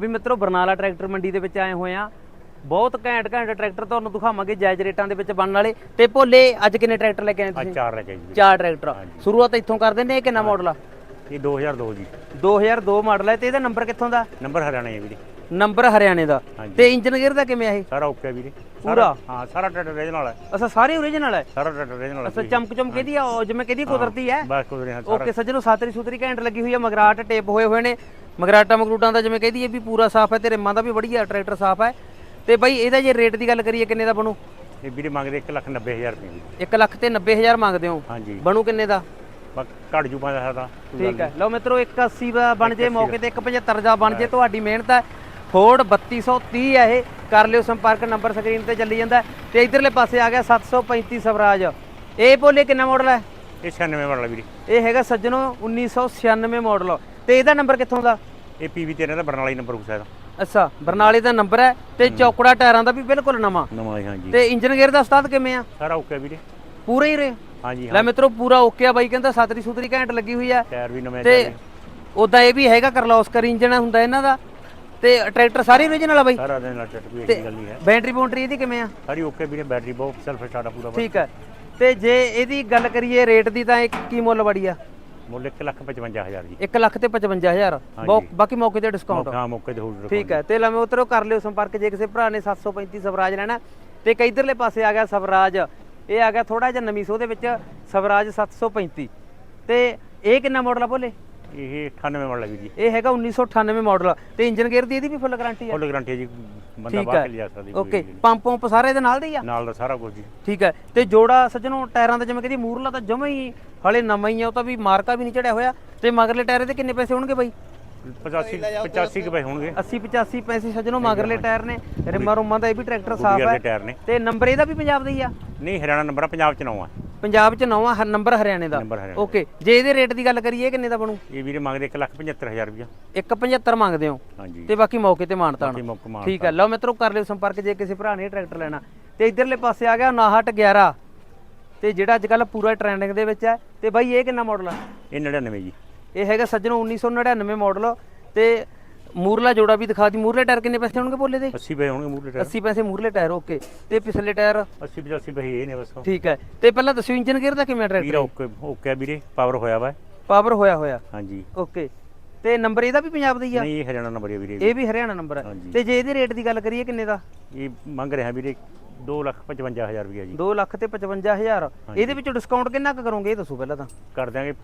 ਵੀ ਮਿੱਤਰੋ ਬਰਨਾਲਾ ਟਰੈਕਟਰ ਮੰਡੀ ਦੇ ਵਿੱਚ ਆਏ ਹੋਏ ਆ। ਬਹੁਤ ਘੈਂਟ ਘੈਂਟ ਟਰੈਕਟਰ ਤੁਹਾਨੂੰ ਦਿਖਾਵਾਂਗੇ ਜਾਇਜ਼ ਰੇਟਾਂ ਦੇ ਵਿੱਚ ਬਣਨ ਵਾਲੇ। ਤੇ ਭੋਲੇ ਅੱਜ ਕਿੰਨੇ ਟਰੈਕਟਰ ਲੈ ਕੇ ਆਏ ਤੁਸੀਂ? ਚਾਰ ਲੈ ਕੇ ਜੀ। ਚਾਰ ਟਰੈਕਟਰ। ਸ਼ੁਰੂਆਤ ਇੱਥੋਂ ਕਰਦੇ ਨੇ ਇਹ ਕਿੰਨਾ ਮਾਡਲ ਆ? ਇਹ 2002 ਜੀ। 2002 ਮਾਡਲ ਹੈ ਤੇ ਇਹਦਾ ਨੰਬਰ ਕਿੱਥੋਂ ਦਾ? ਨੰਬਰ ਹਰਿਆਣਾ ਹੈ ਵੀਰੇ। ਨੰਬਰ ਹਰਿਆਣੇ ਦਾ। ਹਾਂਜੀ। ਤੇ ਇੰਜਨ ਗੇਅਰ ਦਾ ਕਿਵੇਂ ਆ ਇਹ? ਸਾਰਾ ਓਕੇ ਵੀਰੇ। ਪੂਰਾ? ਹਾਂ ਸਾਰਾ ਟਰੈਕਟਰ ਰੀਜਨਲ ਹੈ ਅਸਾਂ ਸਾਰੇ ਓਰੀਜਨਲ ਹੈ ਸਾਰਾ ਟਰੈਕਟਰ ਰੀਜਨਲ ਅਸਾਂ ਹੈ ਚਮਕ ਚਮਕ ਇਹਦੀ ਆ ਉਹ ਜਿਵੇਂ ਕਿਹਦੀ ਕੁਦਰਤੀ ਹੈ ਬਸ ਕੋਈ ਨਹੀਂ ਸਾਰਾ। ਓਕੇ ਸੱਜਣੋ ਸਾਤਰੀ ਸੂਤਰੀ ਘੈਂਟ ਲੱਗੀ ਹੋਈ ਹੈ ਮਗਰਾਟ ਟੇਪ ਹੋਏ ਹੋਏ ਨੇ। ਮਗਰਾਟਾ ਮਗਰੂਟਾਂ ਦਾ ਜਿਵੇਂ ਕਹਦੀ ਹੈ ਵੀ ਪੂਰਾ ਸਾਫ਼ ਹੈ ਤੇ ਰਿਮਾਂ ਦਾ ਵੀ ਵਧੀਆ ਟਰੈਕਟਰ ਸਾਫ਼ ਹੈ। ਤੇ ਬਾਈ ਇਹਦਾ ਜੇ ਰੇਟ ਦੀ ਗੱਲ ਕਰੀਏ ਕਿੰਨੇ ਦਾ ਬਣੂ? ਇਹ ਵੀਰੇ ਮੰਗਦੇ 190000 ਰੁਪਏ ਜੀ। 1 ਲੱਖ ਤੇ 90000 ਮੰਗਦੇ ਹੋ? ਹਾਂਜੀ। ਬਣੂ ਕਿੰਨੇ ਦਾ? ਘੱਟ ਜੂ ਪੰਜ ਸਾਦਾ ਠੀਕ ਹੈ। ਲਓ ਮਿੱਤਰੋ 180 ਦਾ ਬਣ ਜੇ ਮੌਕੇ ਤੇ 175 ਦਾ ਬਣ ਜੇ ਤੁਹਾਡੀ ਮਿਹਨਤ ਹੈ। ਫੋਰਡ 3230 ਹੈ ਇਹ। ਕਰ ਲਿਓ ਸੰਪਰਕ ਨੰਬਰ ਸਕਰੀਨ ਤੇ ਚੱਲੀ ਜਾਂਦਾ। ਤੇ ਇਧਰਲੇ ਪਾਸੇ ਆ ਗਿਆ 735 ਸਵਰਾਜ। ਇਹ ਬੋਲੇ ਕਿੰਨਾ ਮਾਡਲ ਹੈ? ਇਹ 96 ਵਾਲਾ ਵੀਰੇ। ਇਹ ਹੈਗਾ ਸੱਜਣੋ 1996 ਮਾਡਲ ਤੇ ਇਹਦਾ ਨੰਬਰ ਕਿੱਥੋਂ ਦਾ? ਇਹ ਪੀਵੀ ਤੇ ਇਹਨਾਂ ਦਾ ਬਰਨਾਲਾ ਹੀ ਨੰਬਰ ਹੋ ਸਕਦਾ ਅੱਛਾ ਬਰਨਾਲੇ ਦਾ ਨੰਬਰ ਹੈ ਤੇ ਚੌਕੜਾ ਟਾਇਰਾਂ ਦਾ ਵੀ ਬਿਲਕੁਲ ਨਵਾਂ। ਨਵਾਂ ਹੀ ਹਾਂਜੀ। ਤੇ ਇੰਜਨ ਗੇਅਰ ਦਾ ਉਸਤਾਦ ਕਿਵੇਂ ਆ? ਸਾਰਾ ਓਕੇ ਵੀਰੇ। ਪੂਰਾ ਹੀ ਰੇ ਹਾਂਜੀ ਲੈ ਮਿੱਤਰੋ ਪੂਰਾ ਓਕੇ ਆ ਬਾਈ ਕਹਿੰਦਾ ਸਾਤਰੀ ਸੂਤਰੀ ਘੈਂਟ ਲੱਗੀ ਹੋਈ ਆ। ਟਾਇਰ ਵੀ ਨਵੇਂ ਤੇ ਉਦਾਂ ਇਹ ਵੀ ਹੈਗਾ ਕਰਲੋਸਕਰ ਇੰਜਨ ਹੁੰਦਾ ਇਹਨਾਂ ਦਾ। ਤੇ ਟਰੈਕਟਰ ਸਾਰੇ ਓਰੀਜਨਲ ਆ ਬਾਈ? ਸਾਰਾ ਨਾਲ ਚੱਟ ਵੀ ਇੱਕ ਗੱਲ ਨਹੀਂ ਹੈ। ਬੈਟਰੀ ਬੌਂਟਰੀ ਇਹਦੀ ਕਿਵੇਂ ਆ? ਸਾਰੀ ਓਕੇ ਵੀਰੇ ਬੈਟਰੀ ਬਹੁਤ ਸੈਲਫ ਸਟਾਰਟ ਆ ਪੂਰਾ ਠੀਕ ਹੈ ਤੇ ਜੇ ਇਹਦੀ ਗੱਲ ਕਰੀਏ ਰੇਟ ਦੀ ਤਾਂ ਇਹ ਕੀ ਮੁੱਲ ਬੜੀ ਆ? ਮੁੱਲ 155000 ਜੀ। 1 ਲੱਖ ਤੇ 55000 ਬਹੁ- ਬਾਕੀ ਮੌਕੇ ਤੇ ਡਿਸਕਾਊਂਟ ਹਾਂ ਮੌਕੇ ਤੇ ਹੋਲਡਰ ਠੀਕ ਹੈ। ਤੇ ਲਵੇਂ ਉਤਰੋ ਕਰ ਲਿਓ ਸੰਪਰਕ ਜੇ ਕਿਸੇ ਭਰਾ ਨੇ 735 ਸਵਰਾਜ ਲੈਣਾ ਤੇ ਕਈ ਇਧਰਲੇ ਪਾਸੇ ਆ ਗਿਆ ਸਵਰਾਜ। ਇਹ ਆ ਗਿਆ ਥੋੜਾ ਜਿਹਾ ਨਵੀਂ ਸੋ ਦੇ ਵਿੱਚ ਸਵਰਾਜ 735 ਤੇ ਇਹ ਕਿੰਨਾ ਮਾਡਲ ਆ ਬੋਲੇ ਇਹ 98 ਵਾਲਾ ਵੀ ਜੀ। ਇਹ ਹੈਗਾ 1998 ਮਾਡਲ ਤੇ ਇੰਜਨ ਗੇਅਰ ਦੀ ਇਹਦੀ ਵੀ ਫੁੱਲ ਗਾਰੰਟੀ ਹੈ? ਫੁੱਲ ਗਾਰੰਟੀ ਹੈ ਜੀ। ਬੰਦਾ ਬਾਹਰ ਲਿਜਾ ਸਕਦਾ ਜੀ ਓਕੇ ਪੰਪ ਪੰਪ ਸਾਰੇ ਦੇ ਨਾਲ ਦੇ ਹੀ ਆ? ਨਾਲ ਦਾ ਸਾਰਾ ਕੁਝ ਜੀ। ਠੀਕ ਹੈ। ਤੇ ਜੋੜਾ ਸੱਜਣੋ ਟਾਇਰਾਂ ਦਾ ਜਿਵੇਂ ਕਹਿੰਦੀ ਮੂਰਲਾ ਤਾਂ ਜਮਾ ਹੀ ਹਲੇ ਨਵਾਂ ਹੀ ਆ ਉਹ ਤਾਂ ਵੀ ਮਾਰਕਾ ਵੀ ਨਹੀਂ ਚੜਿਆ ਹੋਇਆ। ਤੇ ਮਗਰਲੇ ਟਾਇਰ ਦੇ ਕਿੰਨੇ ਪੈਸੇ ਹੋਣਗੇ ਬਾਈ? 85 85 ਕੁ ਪੈਸੇ ਹੋਣਗੇ। 80 85 ਪੈਸੇ ਸੱਜਣੋ ਮਗਰਲੇ ਟਾਇਰ ਨੇ। ਰਿਮਾ ਰੁਮਾ ਦਾ ਇਹ ਵੀ ਟਰੈਕਟਰ ਸਾਫ਼ ਹੈ। ਤੇ ਨੰਬਰ ਇਹਦਾ ਵੀ ਪੰਜਾਬ ਦਾ ਹੀ ਆ? ਨਹੀਂ ਹਰਿਆਣਾ ਨੰਬਰ ਆ ਪੰਜਾਬ ਚ ਨੌਂ ਆ। ਪੰਜਾਬ ਚ ਨੌਵਾਂ ਹਰ ਨੰਬਰ ਹਰਿਆਣੇ ਦਾ। ਨੰਬਰ ਹਰਿਆਣਾ ਓਕੇ ਜੇ ਇਹਦੇ ਰੇਟ ਦੀ ਗੱਲ ਕਰੀਏ ਕਿੰਨੇ ਦਾ ਬਣੂ? ਇਹ ਵੀਰੇ ਮੰਗਦੇ 175000 ਰੁਪਇਆ 175 ਮੰਗਦੇ ਹੋ। ਹਾਂਜੀ। ਤੇ ਬਾਕੀ ਮੌਕੇ ਤੇ ਮੁੱਕ ਮਾਰ ਠੀਕ ਹੈ। ਲਓ ਮਿੱਤਰੋ ਕਰ ਲਿਓ ਸੰਪਰਕ ਜੇ ਕਿਸੇ ਭਰਾ ਨੇ ਟਰੈਕਟਰ ਲੈਣਾ। ਤੇ ਇਧਰਲੇ ਪਾਸੇ ਆ ਗਿਆ 5911 ਤੇ ਜਿਹੜਾ ਅੱਜ ਕੱਲ ਪੂਰਾ ਟ੍ਰੈਂਡਿੰਗ ਦੇ ਵਿੱਚ ਹੈ। ਤੇ ਬਾਈ ਇਹ ਕਿੰਨਾ ਮਾਡਲ ਆ? ਇਹ 99 ਜੀ। ਇਹ ਹੈਗਾ ਸੱਜਣੋ 1999 ਮਾਡਲ ਤੇ ਮੂਰਲਾ ਜੋੜਾ ਵੀ ਦਿਖਾ ਦੀ ਮੂਰਲੇ ਟਾਇਰ ਕਿੰਨੇ ਪੈਸੇ ਹੋਣਗੇ ਬੋਲੇ ਦੇ? 80 ਪੈਸੇ ਹੋਣਗੇ ਮੂਹਰੇ ਟਾਇਰ। 80 ਪੈਸੇ ਮੂਰਲੇ ਟਾਇਰ ਓਕੇ। ਤੇ ਪਿਛਲੇ ਟਾਇਰ? 80 85 ਪੈਸੇ ਇਹ ਨੇ ਬਸ। ਠੀਕ ਹੈ। ਤੇ ਪਹਿਲਾਂ ਦੱਸਿਓ ਇੰਜਨ ਗੇਅਰ ਦਾ ਕਿਵੇਂ ਵੀਰਾ ਟਰੈਕਟਰ ਓਕੇ ਓਕੇ ਆ ਵੀਰੇ ਪਾਵਰ ਹੋਇਆ ਵਾ। ਪਾਵਰ ਹੋਇਆ ਹੋਇਆ। ਹਾਂਜੀ। ਓਕੇ। ਤੇ ਨੰਬਰ ਇਹਦਾ ਵੀ ਪੰਜਾਬ ਦਾ ਹੀ ਆ? ਨਹੀਂ ਇਹ ਹਰਿਆਣਾ ਨੰਬਰ ਹੈ ਵੀਰੇ ਇਹ ਵੀ ਹਰਿਆਣਾ ਨੰਬਰ ਹੈ। ਤੇ ਜੇ ਇਹਦੇ ਰੇਟ ਦੀ ਗੱਲ ਕਰੀਏ ਕਿੰਨੇ ਦਾ? ਇਹ ਮੰਗ ਰਿਹਾ ਵੀਰੇ 255000 ਰੁਪਇਆ ਜੀ। 2 ਲੱਖ ਤੇ 55000 ਇਹਦੇ ਵਿੱਚੋਂ ਡਿਸਕਾਊਂਟ ਕਿੰਨਾ ਕੁ ਕਰੋਗੇ ਇਹ ਦੱਸੋ ਪਹਿਲਾਂ ਤਾਂ। ਕਰ ਦਿਆਂਗੇ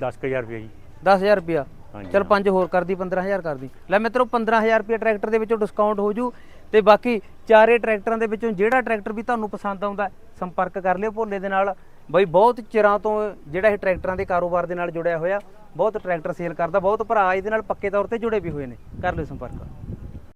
10000 ਰੁਪਇਆ ਜੀ। 10000 ਰੁਪਿਆ ਚਲ ਪੰਜ ਹੋਰ ਕਰਦੀ 15000 ਕਰਦੀ। ਲੈ ਮਿੱਤਰੋ 15000 ਰੁਪਿਆ ਟਰੈਕਟਰ ਦੇ ਵਿੱਚੋਂ ਡਿਸਕਾਊਂਟ ਹੋ ਜੂ ਤੇ ਬਾਕੀ ਚਾਰੇ ਟਰੈਕਟਰਾਂ ਦੇ ਵਿੱਚੋਂ ਜਿਹੜਾ ਟਰੈਕਟਰ ਵੀ ਤੁਹਾਨੂੰ ਪਸੰਦ ਆਉਂਦਾ, ਸੰਪਰਕ ਕਰ ਲਿਓ ਭੋਲੇ ਦੇ ਨਾਲ। ਬਈ ਬਹੁਤ ਚਿਰਾਂ ਤੋਂ ਜਿਹੜਾ ਇਹ ਟਰੈਕਟਰਾਂ ਦੇ ਕਾਰੋਬਾਰ ਦੇ ਨਾਲ ਜੁੜਿਆ ਹੋਇਆ, ਬਹੁਤ ਟਰੈਕਟਰ ਸੇਲ ਕਰਦਾ, ਬਹੁਤ ਭਰਾ ਇਹਦੇ ਨਾਲ ਪੱਕੇ ਤੌਰ ਤੇ ਜੁੜੇ ਵੀ ਹੋਏ ਨੇ। ਕਰ ਲਿਓ ਸੰਪਰਕ।